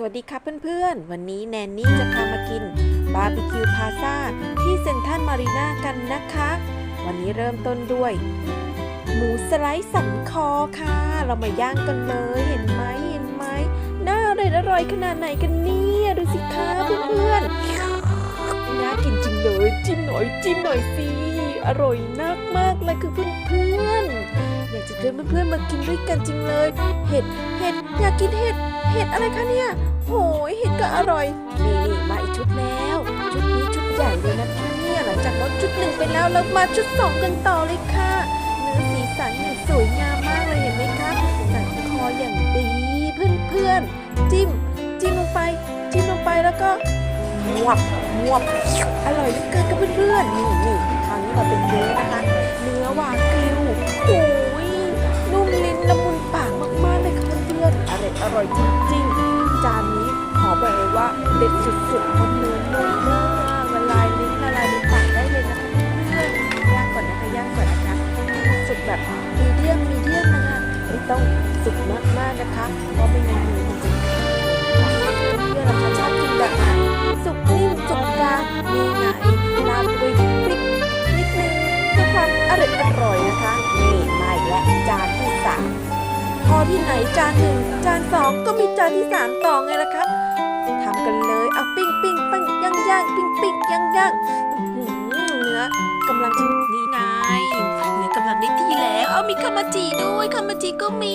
สวัสดีครับเพื่อนๆ วันนี้แนนนี่จะพามากินบาร์บีคิวพาซาที่เซ็นทรัลมารีนากันนะคะ วันนี้เริ่มต้นด้วย หมูสไลด์สันคอค่ะ เรามาย่างกันเลยเห็นไหมเห็นไหมน่าอร่อยอร่อยขนาดไหนกันเนี่ยดูสิคะเพื่อนๆน่ากินจริงเลยจิ้มหน่อยจิ้มหน่อยสิอร่อยมากมากเลยคือเพื่อนๆอยาก จะเชิญเพื่อนๆมากินด้วยกันจริงเลย เห็ด เห็ด อยากกินเห็ด เห็ดอะไรคะเนี่ย โหยเห็ดก็อร่อย นี่นี่มาอีกชุดแล้ว ชุดนี้ชุดใหญ่เลยนะคะเนี่ยหลังจากลดชุดหนึ่งไปแล้วเรามาชุดสองกันต่อเลยค่ะ เนื้อสีสันเนี่ยสวยงามมากเลยเห็นไหมคะสันคออย่างดีเพื่อนเพื่อนๆ จิ้ม จิ้มลงไป จิ้มลงไปแล้วก็งวบงวบอร่อยเหลือเกินกับเพื่อนๆ นี่นี่คราวนี้มาเป็น เด็ดสุดๆเพราะเนื้อนุ่มมากละลายลิ้นละลายในปากได้เลยนะคะเพื่อนๆย่างก่อนนะคะย่างก่อนนะคะสุกแบบมีเดียมมีเดียมนะคะไม่ต้องสุกมากๆนะคะเพราะไม่งั้นเนื้อมันจะเพื่อนๆเราชอบกินแบบไหนสุกนิ่มสุกกลางมีไงลามด้วยพริกนิดนึงเพื่อความอร่อยอร่อยนะคะนี่มาอีกแล้วจานที่สามพอที่ไหนจานหนึ่งจานสองก็มีจานที่สามต่อไงล่ะคะ ทำกันเลยเอาปิ้งปิ้งปิ้งย่างย่างปิ้งปิ้งย่างย่างเนื้อกำลังจะนี่ไงเนื้อกำลังได้ที่แล้ว เอามีคามาจิด้วยคามาจิก็มี